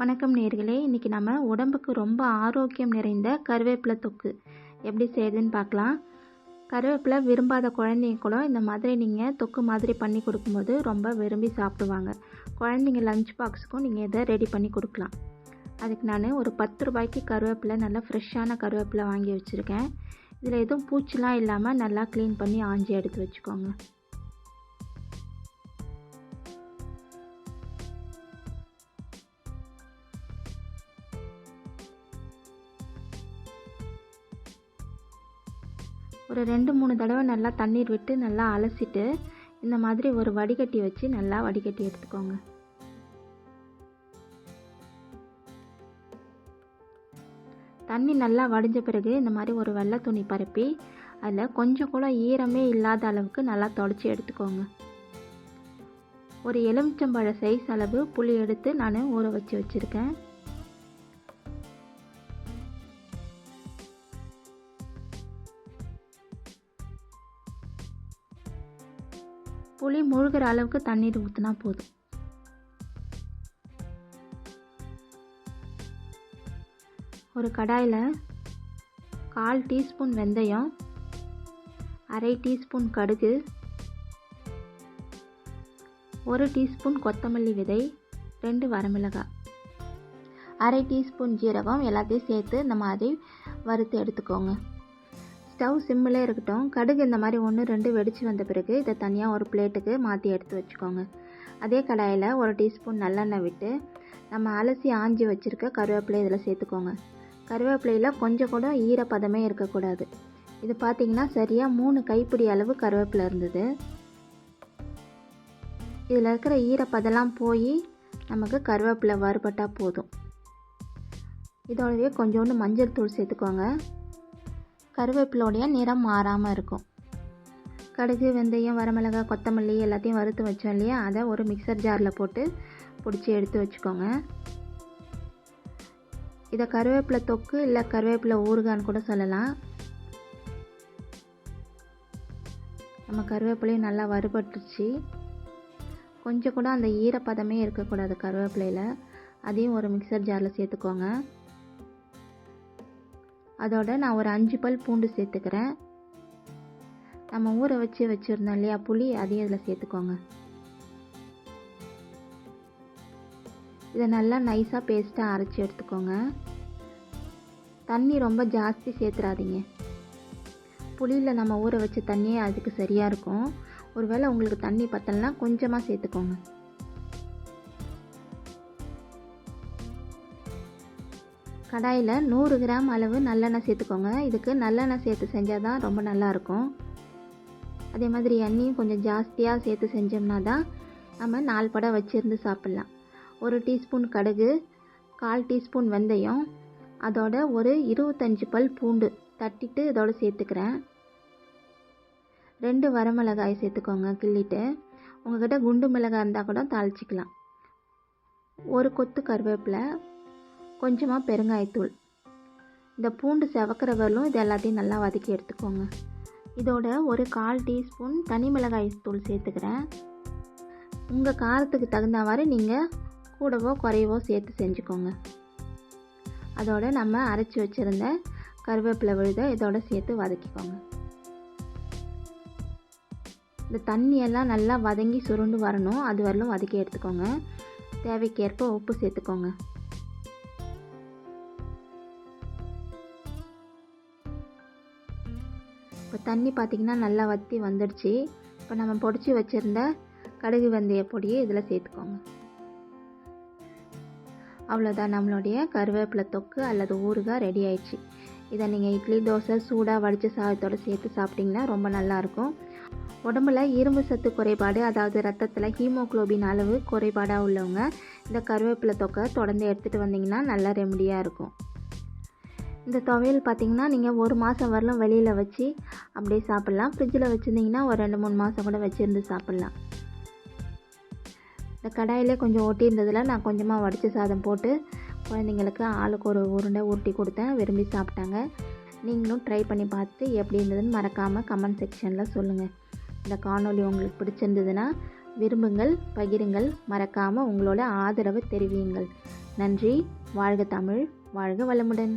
வணக்கம் நேர்களே. இன்றைக்கி நம்ம உடம்புக்கு ரொம்ப ஆரோக்கியம் நிறைந்த கருவேப்பிலை தொக்கு எப்படி செய்யுதுன்னு பார்க்கலாம். கருவேப்பிலை விரும்பாத குழந்தைங்க கூட இந்த மாதிரி நீங்கள் தொக்கு மாதிரி பண்ணி கொடுக்கும்போது ரொம்ப விரும்பி சாப்பிடுவாங்க. குழந்தைங்க லஞ்ச் பாக்ஸுக்கும் நீங்கள் இதை ரெடி பண்ணி கொடுக்கலாம். அதுக்கு நான் ஒரு பத்து ரூபாய்க்கு கருவேப்பிலை நல்லா ஃப்ரெஷ்ஷான கருவேப்பிலை வாங்கி வச்சுருக்கேன். இதில் எதுவும் பூச்சிலாம் இல்லாமல் நல்லா க்ளீன் பண்ணி ஆஞ்சி எடுத்து வச்சுக்கோங்க. ஒரு ரெண்டு மூணு தடவை நல்லா தண்ணீர் விட்டு நல்லா அலசிட்டு இந்த மாதிரி ஒரு வடிகட்டி வச்சு நல்லா வடிகட்டி எடுத்துக்கோங்க. தண்ணி நல்லா வடிஞ்ச பிறகு இந்த மாதிரி ஒரு வெள்ளை துணி பரப்பி அதில் கொஞ்சம் கூட ஈரமே இல்லாத அளவுக்கு நல்லா தொடச்சி எடுத்துக்கோங்க. ஒரு எலுமிச்சம்பழ சைஸ் அளவு புளி எடுத்து நான் ஊற வச்சு வச்சுருக்கேன். புளி முழுகிற அளவுக்கு தண்ணீர் ஊற்றினா போதும். ஒரு கடாயில் கால் டீஸ்பூன் வெந்தயம் அரை டீஸ்பூன் கடுகு ஒரு டீஸ்பூன் கொத்தமல்லி விதை ரெண்டு வரமிளகாய் அரை டீஸ்பூன் ஜீரகம் எல்லாத்தையும் சேர்த்து இந்த மாதிரி வறுத்து எடுத்துக்கோங்க. ஸ்டவ் சிம்மிலே இருக்கட்டும். கடுகு இந்த மாதிரி ஒன்று ரெண்டு வெடித்து வந்த பிறகு இதை தனியாக ஒரு பிளேட்டுக்கு மாற்றி எடுத்து வச்சுக்கோங்க. அதே கடாயில் ஒரு டீஸ்பூன் நல்லெண்ணெய் விட்டு நம்ம அலசி ஆஞ்சி வச்சுருக்க கருவேப்பிலை இதில் சேர்த்துக்கோங்க. கருவேப்பிலையில் கொஞ்சம் கூட ஈரப்பதமே இருக்கக்கூடாது. இது பார்த்திங்கன்னா சரியாக மூணு கைப்பிடி அளவு கருவேப்பிலை இருந்தது. இதில் இருக்கிற ஈரப்பதெல்லாம் போய் நமக்கு கருவேப்பிலை வறுபட்டால் போதும். இதோடவே கொஞ்சோண்டு மஞ்சள் தூள் சேர்த்துக்கோங்க. கருவேப்பிலோடைய நிறம் மாறாமல் இருக்கும். கடுகு வெந்தயம் வரமிளகாய் கொத்தமல்லி எல்லாத்தையும் வறுத்து வச்சோம் இல்லையா? அதை ஒரு மிக்சர் ஜாரில் போட்டு பிடிச்சி எடுத்து வச்சுக்கோங்க. இதை கருவேப்பிலை தொக்கு இல்லை கருவேப்பிலை ஊறுகான்னு கூட சொல்லலாம். நம்ம கருவேப்பிலையும் நல்லா வறுபட்டுருச்சு. கொஞ்சம் கூட அந்த ஈரப்பதமே இருக்கக்கூடாது கருவேப்பிலையில். அதையும் ஒரு மிக்சர் ஜாரில் சேர்த்துக்கோங்க. அதோட நான் ஒரு அஞ்சு பல் பூண்டு சேர்த்துக்கிறேன். நம்ம ஊற வச்சு வச்சுருந்தோம் இல்லையா புளி அதையும் இதில் சேர்த்துக்கோங்க. இதை நல்லா நைஸாக பேஸ்ட்டாக அரைச்சி எடுத்துக்கோங்க. தண்ணி ரொம்ப ஜாஸ்தி சேர்த்துறாதீங்க. புளியில் நம்ம ஊற வச்ச தண்ணியே அதுக்கு சரியாக இருக்கும். ஒருவேளை உங்களுக்கு தண்ணி பத்தலைன்னா கொஞ்சமாக சேர்த்துக்கோங்க. கடாயில் நூறு கிராம் அளவு நல்லெண்ணெய் சேர்த்துக்கோங்க. இதுக்கு நல்லெண்ணெய் சேர்த்து செஞ்சால் தான் ரொம்ப நல்லாயிருக்கும் அதே மாதிரி எண்ணெயும் கொஞ்சம் ஜாஸ்தியாக சேர்த்து செஞ்சோம்னா தான் நம்ம நாலு படம் வச்சுருந்து சாப்பிட்லாம். ஒரு டீஸ்பூன் கடுகு கால் டீஸ்பூன் வெந்தயம் அதோட ஒரு இருபத்தஞ்சி பல் பூண்டு தட்டிட்டு இதோட சேர்த்துக்கிறேன். ரெண்டு வரமிளகாய் சேர்த்துக்கோங்க கிள்ளிட்டு. உங்கள்கிட்ட குண்டு மிளகாய் இருந்தால் கூட தாளிச்சிக்கலாம். ஒரு கொத்து கருவேப்பிலை கொஞ்சமாக பெருங்காயத்தூள். இந்த பூண்டு செவக்கிற வரலும் இது எல்லாத்தையும் நல்லா வதக்கி எடுத்துக்கோங்க. இதோட ஒரு கால் டீஸ்பூன் தனி மிளகாய் தூள் சேர்த்துக்கிறேன். உங்கள் காரத்துக்கு தகுந்தவாறு மாதிரி நீங்கள் கூடவோ குறையவோ சேர்த்து செஞ்சுக்கோங்க. அதோட நம்ம அரைச்சி வச்சுருந்த கருவேப்பிலை விழுத இதோட சேர்த்து வதக்கிக்கோங்க. இந்த தண்ணியெல்லாம் நல்லா வதங்கி சுருண்டு வரணும். அது வரலும் வதக்கி எடுத்துக்கோங்க. தேவைக்கேற்ப உப்பு சேர்த்துக்கோங்க. தண்ணி பார்த்திங்கன்னா நல்லா வற்றி வந்துடுச்சு. இப்போ நம்ம பொடிச்சு வச்சுருந்த கடுகு வெந்தய பொடியை இதில் சேர்த்துக்கோங்க. அவ்வளோதான் நம்மளுடைய கருவேப்பிலை தொக்கு அல்லது ஊறுகாய் ரெடி ஆயிடுச்சு. இதை நீங்கள் இட்லி தோசை சூடாக வடித்த சாதத்தோடு சேர்த்து சாப்பிட்டிங்கன்னா ரொம்ப நல்லாயிருக்கும் உடம்புல இரும்பு சத்து குறைபாடு அதாவது ரத்தத்தில் ஹீமோக்ளோபின் அளவு குறைபாடாக உள்ளவங்க இந்த கருவேப்பிலை தொக்கை தொடர்ந்து எடுத்துகிட்டு வந்தீங்கன்னா நல்ல ரெமடியாக இருக்கும். இந்த துவையல் பார்த்திங்கன்னா நீங்கள் ஒரு மாதம் வரலும் வெளியில் வச்சு அப்படியே சாப்பிட்லாம். ஃப்ரிட்ஜில் வச்சுருந்தீங்கன்னா ஒரு ரெண்டு மூணு மாதம் கூட வச்சுருந்து சாப்பிட்லாம். இந்த கடாயிலே கொஞ்சம் ஒட்டி இருந்ததில் நான் கொஞ்சமாக வடித்த சாதம் போட்டு குழந்தைங்களுக்கு ஆளுக்கு ஒரு உருண்டை உருட்டி கொடுத்தேன். விரும்பி சாப்பிட்டாங்க. நீங்களும் ட்ரை பண்ணி பார்த்து எப்படி இருந்ததுன்னு மறக்காமல் கமெண்ட் செக்ஷனில் சொல்லுங்கள் இந்த காணொலி உங்களுக்கு பிடிச்சிருந்ததுன்னா விரும்புங்கள் பகிருங்கள் மறக்காமல் உங்களோட ஆதரவை தெரிவியுங்கள். நன்றி வாழ்க தமிழ் வாழ்க வளமுடன்.